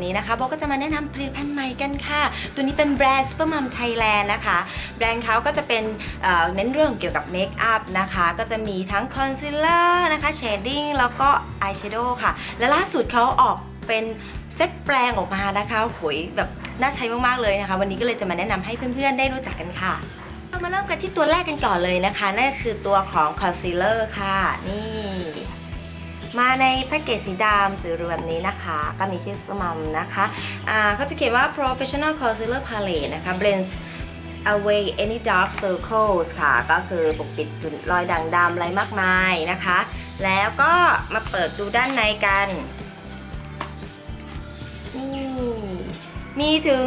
ันนี้นะคะโบก็จะมาแนะนำผลิตภัณฑ์ใหม่กันค่ะ ตัวนี้เป็นแบรนด์ Supermom Thailand นะคะ แบรนด์เขาก็จะเป็นเน้นเรื่องเกี่ยวกับเมคอัพนะคะ ก็จะมีทั้งคอนซีลเลอร์นะคะเชดดิ้งแล้วก็อายแชโดว์ค่ะ และล่าสุดเขาออกเป็นเซตแปลงออกมานะคะโหยแบบน่าใช้มากๆเลยนะคะ วันนี้ก็เลยจะมาแนะนำให้เพื่อนๆได้รู้จักกันค่ะเรามาเริ่มกันที่ตัวแรกกันก่อนเลยนะคะ นั่นก็คือตัวของคอนซีลเลอร์ค่ะ นี่ มาในแพ็กเกจสีดำสวยๆแบบนี้นะคะ ก็มีชื่อสปมัมนะคะอ่าเขาจะเขียนว่า professional concealer palette นะคะ blends away any dark circles ค่ะ ก็คือปกปิดจุดรอยด่างดำอะไรมากมายนะคะ แล้วก็มาเปิดดูด้านในกัน นี่ มีถึง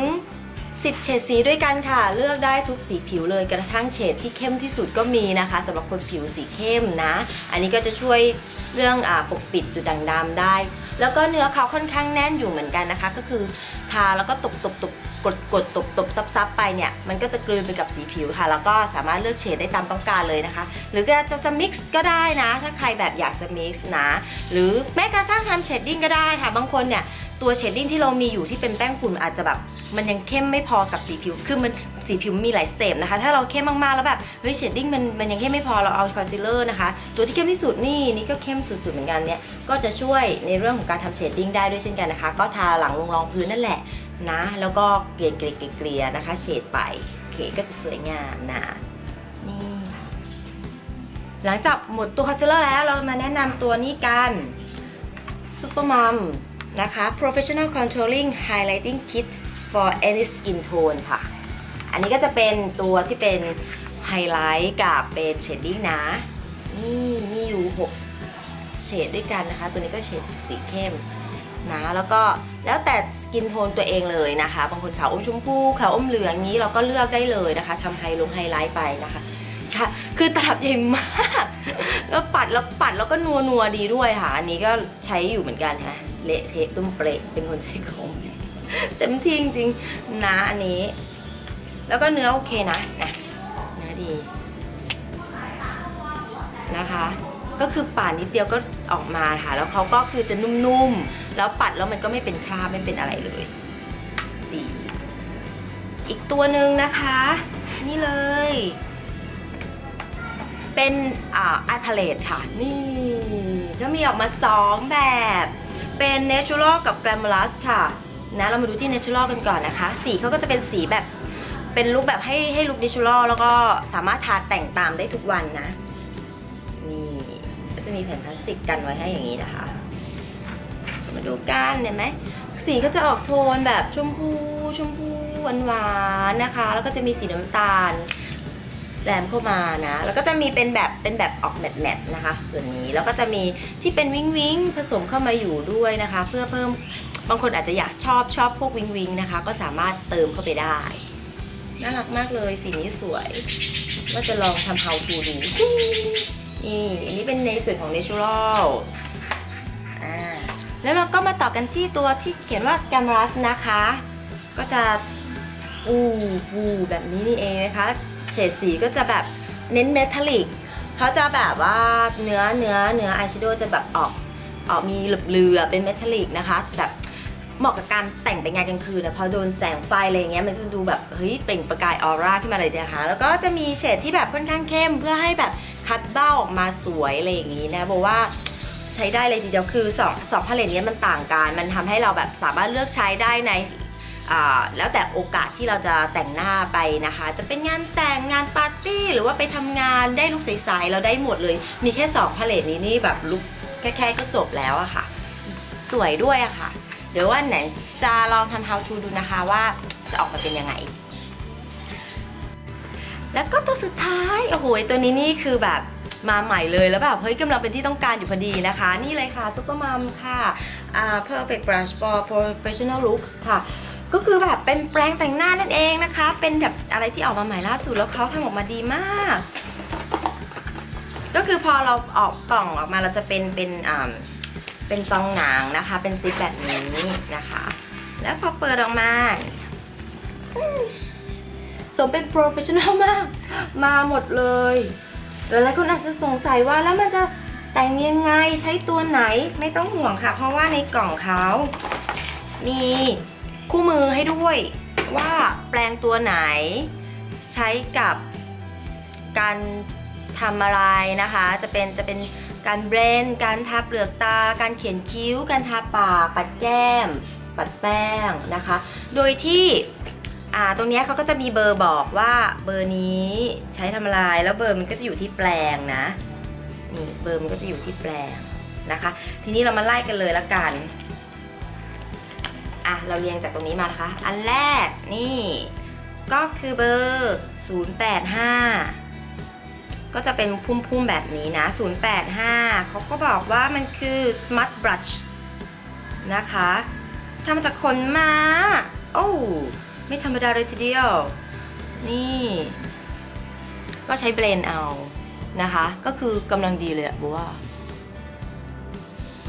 10 เฉดสีด้วยกันค่ะ เลือกได้ทุกสีผิวเลยกระทั่งเฉดที่เข้มที่สุดก็มีนะคะสำหรับคนผิวสีเข้มนะ อันนี้ก็จะช่วยเรื่องอปกปิดจุดด่างดำได้ แล้วก็เนื้อเขาค่อนข้างแน่นอยู่เหมือนกันนะคะ ก็คือทาแล้วก็ตบตบตบกดกดตบตบซับซับไปเนี่ยมันก็จะกลืนไปกับสีผิวค่ะ แล้วก็สามารถเลือกเฉดได้ตามต้องการเลยนะคะ หรือจะจะมิกซ์ก็ได้นะ ถ้าใครแบบอยากจะมิกซ์นะ หรือแม้กระทั่งทำเชดดิ้งก็ได้ค่ะ บางคนเนี่ย ตัวเชดดิ้งที่เรามีอยู่ที่เป็นแป้งฝุ่นอาจจะแบบมันยังเข้มไม่พอกับสีผิว คือมันสีผิวมีหลายสเต็ปนะคะ ถ้าเราเข้มมากๆแล้วแบบเฮ้ยเชดดิ้งมันมันยังเข้มไม่พอเราเอาคอนซีลเลอร์นะคะ ตัวที่เข้มที่สุดนี่นี่ก็เข้มสุดๆเหมือนกันเนี่ย ก็จะช่วยในเรื่องของการทำเชดดิ้งได้ด้วยเช่นกันนะคะ ก็ทาหลังลงรองพื้นนั่นแหละนะ แล้วก็เกลี่ยเกลี่ยเกลี่ยนะคะ เฉดไปโอเคก็จะสวยงามนะ นี่หลังจากหมดตัวคอนซีลเลอร์แล้วเรามาแนะนำตัวนี้กัน Supermom นะคะ Professional Controlling Highlighting Kit for any skin tone ค่ะ อันนี้ก็จะเป็นตัวที่เป็นไฮไลท์กับเป็นเชดดิ้งนะ นี่มีอยู่6เฉดด้วยกันนะคะ ตัวนี้ก็เฉดสีเข้มนะ แล้วก็แล้วแต่สกินโทนตัวเองเลยนะคะ บางคนขาวอมชมพูขาวอมเหลืองนี้เราก็เลือกได้เลยนะคะทำไฮลงไฮไลท์ไปนะคะค่ะคือตลับใหญ่มาก แล้วปัดแล้วปัดแล้วก็นัวนัวดีด้วยค่ะ อันนี้ก็ใช้อยู่เหมือนกันค่ะ เละเทะตุ้มเประเป็นคนใช้ของเต็มที่จริงๆนะอันนี้ แล้วก็เนื้อโอเคนะนะเนื้อดีนะคะ ก็คือป่านิดเดียวก็ออกมาค่ะ แล้วเขาก็คือจะนุ่มๆ แล้วปัดแล้วมันก็ไม่เป็นคราบไม่เป็นอะไรเลยดีอีกตัวหนึ่งนะคะ นี่เลย เป็นอ่าไอพาเลตค่ะ นี่ก็มีออกมา2แบบ เป็น Natural กับ Glamorous ค่ะนะเรามาดูที่ Natural กันก่อนนะคะ สีเขาก็จะเป็นสีแบบเป็นลุคแบบให้ให้ลุค Natural แล้วก็สามารถทาแต่งตามได้ทุกวันนะ นี่ก็จะมีแผ่นพลาสติกกันไว้ให้อย่างนี้นะคะ มาดูกันเห็นไหมสีก็จะออกโทนแบบชมพูชมพูหวานๆนะคะ แล้วก็จะมีสีน้ำตาล แซมเข้ามานะ แล้วก็จะมีเป็นแบบเป็นแบบออกแมทแมทนะคะ ส่วนนี้แล้วก็จะมีที่เป็นวิงวิงผสมเข้ามาอยู่ด้วยนะคะ เพื่อเพิ่มบางคนอาจจะอยากชอบชอบพวกวิงวิงนะคะ ก็สามารถเติมเข้าไปได้น่ารักมากเลยสีนี้สวย ว่าจะลองทำ how to ดูนี่อันนี้เป็นในส่วนของ natural อ่าแล้วเราก็มาต่อกันที่ตัวที่เขียนว่า Glamorous นะคะ ก็จะ อู้วูแบบนี้นี่เองนะคะ เฉดสีก็จะแบบเน้นเมทัลลิกเขาจะแบบว่าเนื้อเนื้อเนื้ออายแชโดว์จะแบบออกออกมีเหลือเป็นเมทัลลิกนะคะแบบเหมาะกับการแต่งไปงานกลางคืนนะพอโดนแสงไฟอะไรเงี้ยมันจะดูแบบเฮ้ยเปล่งประกายออร่าขึ้นมาเลยนะคะแล้วก็จะมีเฉดที่แบบค่อนข้างเข้ม เพื่อให้แบบคัดเบ้าออกมาสวยอะไรอย่างงี้นะบอกว่าใช้ได้เลยทีเดียวคือ2องสองพาเลตนี้มันต่างกัน มันทำให้เราแบบสามารถเลือกใช้ได้ใน แล้วแต่โอกาสที่เราจะแต่งหน้าไปนะคะ จะเป็นงานแต่งงานปาร์ตี้ หรือว่าไปทำงานได้ลุคใสๆเราได้หมดเลย มีแค่2พาเลตนี้นี่แบบลุคแค่ๆก็จบแล้วอะค่ะ สวยด้วยอะค่ะ เดี๋ยวว่าไหนจะลองทำ how to ดูนะคะว่าจะออกมาเป็นยังไง แล้วก็ตัวสุดท้าย โอ้โหตัวนี้นี่คือแบบมาใหม่เลยแล้วแบบเฮ้ยกำลังเป็นที่ต้องการอยู่พอดีนะคะ นี่เลยค่ะซุปเปอร์มัมค่ะ perfect brush for professional looks ค่ะ ก็คือแบบเป็นแปรงแต่งหน้านั่นเองนะคะ เป็นแบบอะไรที่ออกมาใหม่ล่าสุดแล้วเขาทำออกมาดีมาก ก็คือพอเราออกกล่องออกมาเราจะเป็นเป็นอ่าเป็นซองหนังนะคะ เป็นซิปแบบนี้นะคะ แล้วพอเปิดออกมาสมเป็นโปรเฟชชั่นอลมาก มาหมดเลยหลายๆคนอาจจะสงสัยว่าแล้วมันจะแต่งยังไงใช้ตัวไหนไม่ต้องห่วงค่ะ เพราะว่าในกล่องเขามี คู่มือให้ด้วยว่าแปลงตัวไหนใช้กับการทำอะไรนะคะ จะเป็นจะเป็นการเบรน การทาเปลือกตา การเขียนคิ้ว การทาปาก ปัดแก้ม ปัดแป้งนะคะ โดยที่ตรงนี้เขาก็จะมีเบอร์บอกว่าเบอร์นี้ใช้ทำอะไรแล้วเบอร์มันก็จะอยู่ที่แปลงนะนี่เบอร์มันก็จะอยู่ที่แปลงนะคะ ทีนี้เรามาไล่กันเลยละกัน อะเราเรียงจากตรงนี้มานะคะ อันแรกนี่ ก็คือเบอร์ 085 ก็จะเป็นพุ่มๆแบบนี้นะ 085 เขาก็บอกว่ามันคือ smart brush นะคะทำจากขนม้า โอ้ไม่ธรรมดาเลยทีเดียว นี่ ก็ใช้เบรนเอานะคะ ก็คือกำลังดีเลยอะบัว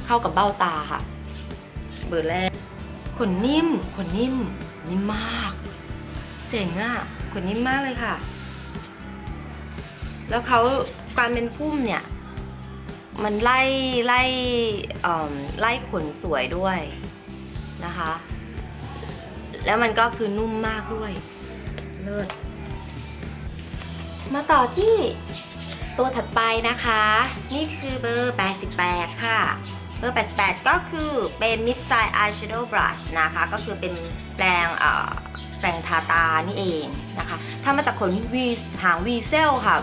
เข้ากับเบ้าตาค่ะ เบอร์แรก ขนนิ่ม ขนนิ่ม นิ่มมาก เจ๋งอะขนนิ่มมากเลยค่ะ แล้วเขาการเป็นพุ่มเนี่ย มันไล่ไล่ไล่ขนสวยด้วยนะคะ แล้วมันก็คือนุ่มมากด้วย เลิศ มาต่อที่ตัวถัดไปนะคะ นี่คือเบอร์ 88 ค่ะ บอร์ 88 ก็คือเป็น mid size eyeshadow brush นะคะ ก็คือเป็นแปรงเอ่อแปรงทาตานี่เองนะคะทำมาจากขนวีหางวีเซลค่ะ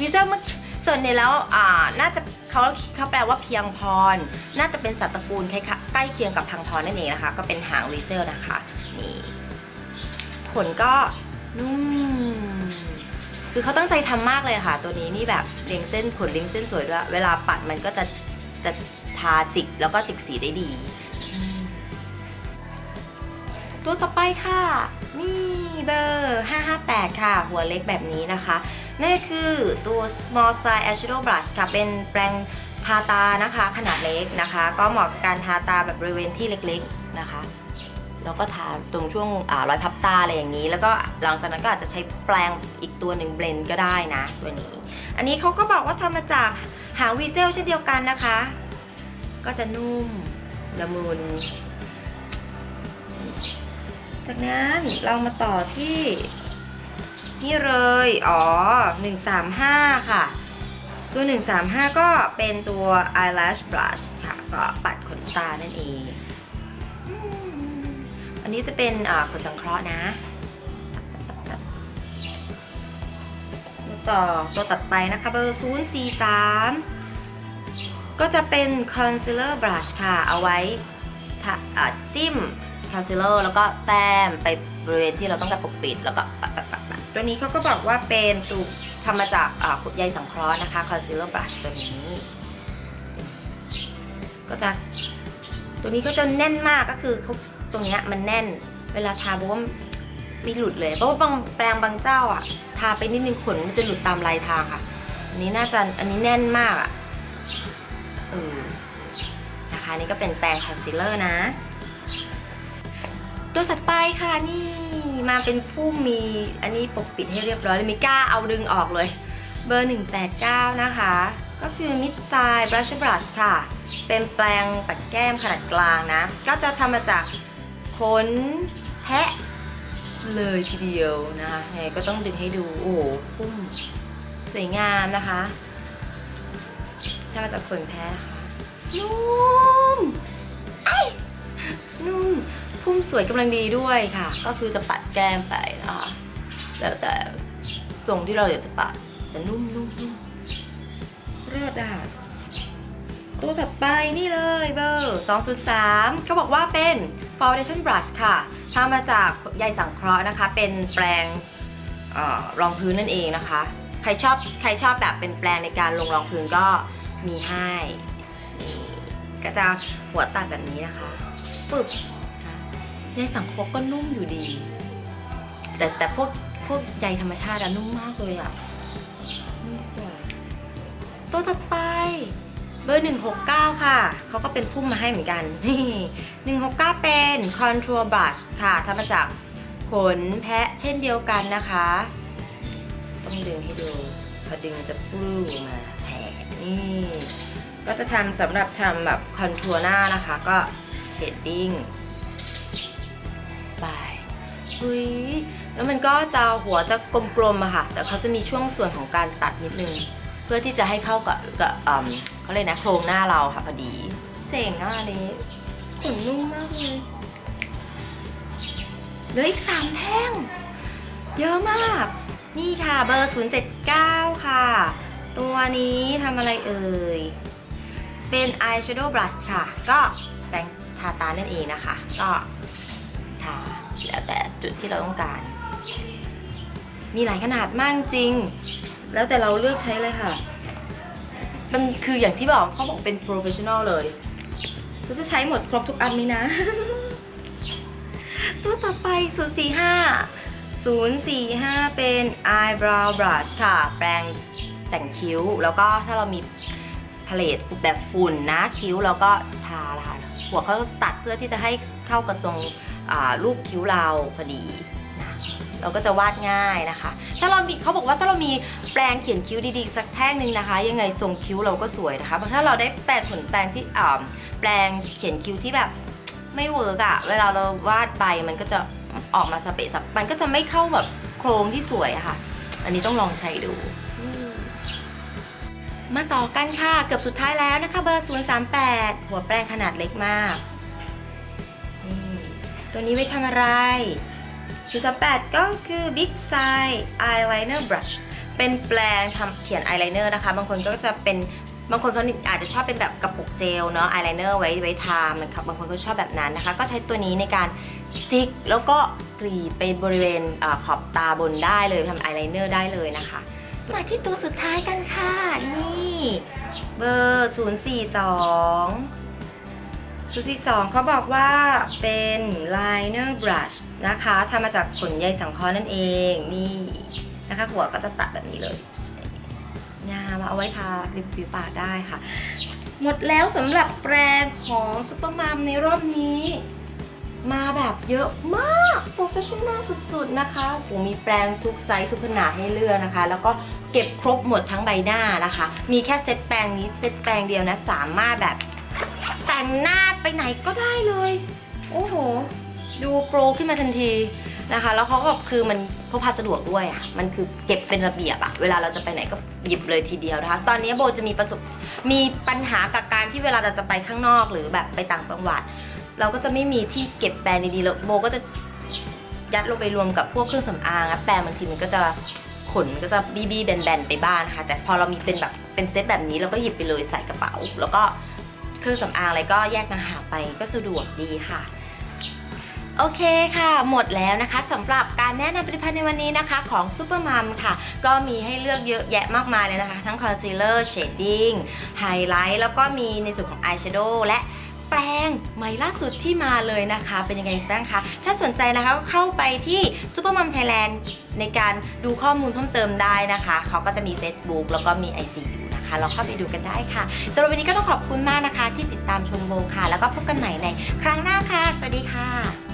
วีเซลเมันส่วนใหญ่แล้วอ่าน่าจะเขาเขาแปลว่าเพียงพร น่าจะเป็นสัตว์ตระกูลใกล้เคียงกับพังพรนั่นเองนะคะ ก็เป็นหางวีเซลนะคะนี่ขนก็นุ่มคือเขาตั้งใจทำมากเลยค่ะ ตัวนี้นี่แบบเรียงเส้นขนเรียงเส้นสวยด้วย เวลาปัดมันก็จะจะ ทาจิกแล้วก็จิกสีได้ดี ตัวต่อไปค่ะ นี่เบอร์ 558 ค่ะ หัวเล็กแบบนี้นะคะนั่นคือตัว small size eyeshadow brush ค่ะ เป็นแปรงทาตานะคะ ขนาดเล็กนะคะ ก็เหมาะกับการทาตาแบบบริเวณที่เล็กๆนะคะแล้วก็ทาตรงช่วงอรอยพับตาอะไรอย่างนี้ แล้วก็หลังจากนั้นก็อาจจะใช้แปรงอีกตัวหนึ่งเบลนก็ได้นะ ตัวนี้ อันนี้เขาก็บอกว่าทำมาจากหางวีเซลเช่นเดียวกันนะคะ ก็จะนุ่มละมุน จากนั้นเรามาต่อที่ นี่เลย อ๋อ 135 ค่ะ ตัว 135 ก็เป็นตัว eyelash brush ค่ะ ก็ปัดขนตานั่นเอง อันนี้จะเป็นขนสังเคราะห์นะต่อตัวตัดไปนะคะเบอร์043 ก็จะเป็น concealer brush ค่ะ เอาไว้จิ้ม concealer แล้วก็แต้มไปบริเวณที่เราต้องการปกปิดแล้วก็ปัดปัดปัดปัดตัวนี้เขาก็บอกว่าเป็นตูทำมาจากใยสังเคราะห์นะคะ concealer brush ตัวนี้ ก็จะตัวนี้ก็จะแน่นมากก็คือเขาตรงเนี้ยมันแน่นเวลาทาบอกว่าไม่หลุดเลย เพราะว่าบางแปรงบางเจ้าอะ ทาไปนิดนึงขนมันจะหลุดตามลายทางค่ะ อันนี้น่าจะอันนี้แน่นมากอะ เออนะคะนี่ก็เป็นแปรงคอนซีลเลอร์นะตัวถัดไปค่ะนี่มาเป็นผู้มีอันนี้ปกปิดให้เรียบร้อยเลยมีกล้าเอาดึงออกเลย เบอร์ 189 นะคะ ก็คือ mid size brush brush ค่ะ เป็นแปรงปัดแก้มขนาดกลางนะ ก็จะทำมาจากขนแพะเลยทีเดียวนะคะไงก็ต้องดึงให้ดู โอ้โหพุ่มสวยงามนะคะ ทำมาจากขนแพะค่ะนุ่มไอ้นุ่มพุ่มสวยกำลังดีด้วยค่ะ ก็คือจะปัดแก้มไปนะคะแล้วแต่ทรงที่เราอยากจะปัดแต่นุ่มนุ่มนุ่มเลือดอะตัวถัดไปนี่เลยเบอร์ 203 เขาบอกว่าเป็น foundation brush ค่ะทำมาจากใยสังเคราะห์นะคะ เป็นแปรงเออรองพื้นนั่นเองนะคะ ใครชอบใครชอบแบบเป็นแปรงในการลงรองพื้นก็ มีให้นี่ก็จะหัวตัดแบบนี้นะคะปึบค่ะใยสังเคราะห์ก็นุ่มอยู่ดี แต่แต่พวกพวกใยธรรมชาติอะนุ่มมากเลยอะตัวถัดไปเบอร์ 169 ค่ะ เขาก็เป็นพุ่มมาให้เหมือนกัน นี่169 เป็น Contour Brush ค่ะทำมาจากขนแพะเช่นเดียวกันนะคะ ต้องดึงให้ดู พอดึงจะฟลูมาแผ่นี่ ก็จะทำสำหรับทำแบบคอนทัวร์หน้านะคะ ก็เชดดิ้งไปอุ้ยแล้วมันก็จะหัวจะกลมๆอะค่ะ แต่เขาจะมีช่วงส่วนของการตัดนิดนึง เพื่อที่จะให้เข้ากับกับเขาเลยกนะโครงหน้าเราค่ะพอดี เจ๋งอะอันนี้ขนนุ่มมากเลยเหลืออีกสามแท่ง เยอะมาก นี่ค่ะเบอร์ 079 ค่ะ ตัวนี้ทำอะไรเอ่ย เป็น eyeshadow brush ค่ะ ก็แต่งทาตานั่นเองนะคะ ก็ทาแล้วแต่จุดที่เราต้องการ มีหลายขนาดมากจริง แล้วแต่เราเลือกใช้เลยค่ะ มันคืออย่างที่บอกเขาบอกเป็น professional เลยเราจะใช้หมดครบทุกอันไหมนะ ตัวต่อไป045 045 เป็น eyebrow brush ค่ะ แปรงแต่งคิ้ว แล้วก็ถ้าเรามีพาเลตแบบฝุ่นนะคิ้วแล้วก็ทาละค่ะหัวเขาตัดเพื่อที่จะให้เข้ากับทรงรูปคิ้วเราพอดีนะเราก็จะวาดง่ายนะคะ ถ้าเรามีเขาบอกว่าถ้าเรามีแปรงเขียนคิ้วดีๆ สักแท่งหนึ่งนะคะ ยังไงทรงคิ้วเราก็สวยนะคะเพราะถ้าเราได้แปรงขนแปรงที่แปรงเขียนคิ้วที่แบบไม่เวิร์กอะเวลาเราวาดไปมันก็จะ ออกมาสเปะสับมันก็จะไม่เข้าแบบโครงที่สวยอะค่ะ อันนี้ต้องลองใช้ดู มาต่อกันค่ะเกือบสุดท้ายแล้วนะคะ เบอร์038 หัวแปรงขนาดเล็กมากนี่ตัวนี้ไว้ทำอะไร038 ก็คือ Big Size Eyeliner Brush เป็นแปรงทำเขียนอายไลเนอร์นะคะ บางคนก็จะเป็น บางคนเขาอาจจะชอบเป็นแบบกระปุกเจลเนาะอายไลเนอร์ไว้ไว้ทามันครับบางคนก็ชอบแบบนั้นนะคะ ก็ใช้ตัวนี้ในการจิกแล้วก็กรีดไปบริเวณอขอบตาบนได้เลยทำอายไลเนอร์ได้เลยนะคะ มาที่ตัวสุดท้ายกันค่ะ นี่เบอร์ 042 042เขาบอกว่าเป็น liner brush นะคะทำมาจากขนใยสังเคราะห์นั่นเอง นี่นะคะ หัวก็จะตัดแบบนี้เลย งามเอาไว้ทาริมฝีปากได้ค่ะ หมดแล้วสำหรับแปรงของซุปเปอร์มัมในรอบนี้ มาแบบเยอะมากโปรเฟชชั่น a ลสุดๆนะคะโหมีแปรงทุกไซส์ทุกขนาดให้เลือกนะคะ แล้วก็เก็บครบหมดทั้งใบหน้านะคะ มีแค่เซตแปรงนี้เซตแปรงเดียวนะ สามารถแบบแต่งหน้าไปไหนก็ได้เลย โอ้โห ดูโปรขึ้นมาทันที นะคะ แล้วเขาก็คือมันพกพาสะดวกด้วยอะมันคือเก็บเป็นระเบียบอะเวลาเราจะไปไหนก็หยิบเลยทีเดียวนะคะ ตอนนี้โบจะมีประสบมีปัญหากับการที่เวลาเราจะไปข้างนอกหรือแบบไปต่างจังหวัด เราก็จะไม่มีที่เก็บแปรงดีๆแล้วโบก็จะยัดลงไปรวมกับพวกเครื่องสำอางอะแปรงบางทีมันก็จะขนก็จะบี้บี้ๆแบนๆไปบ้านะคะแต่พอเรามีเป็นแบบเป็นเซตแบบนี้เราก็หยิบไปเลยใส่กระเป๋า แล้วก็เครื่องสำอางอะไรก็แยกต่างหากไปก็สะดวกดีค่ะ โอเคค่ะ หมดแล้วนะคะสำหรับการแนะนำผลิตภัณฑ์ในวันนี้นะคะ ของซูเปอร์มัมค่ะ ก็มีให้เลือกเยอะแยะมากมายเลยนะคะ ทั้งคอนซีลเลอร์เชดดิ้งไฮไลท์แล้วก็มีในส่วนของอายแชโดว์และแปรงใหม่ล่าสุดที่มาเลยนะคะ เป็นยังไงบ้างคะ ถ้าสนใจนะคะก็เข้าไปที่ซูเปอร์มัมไทยแลนด์ในการดูข้อมูลเพิ่มเติมได้นะคะ เขาก็จะมี Facebook แล้วก็มี IG อยู่นะคะเราเข้าไปดูกันได้ค่ะสำหรับวันนี้ก็ต้องขอบคุณมากนะคะ ที่ติดตามชมโบค่ะ แล้วก็พบกันใหม่ในครั้งหน้าค่ะ สวัสดีค่ะ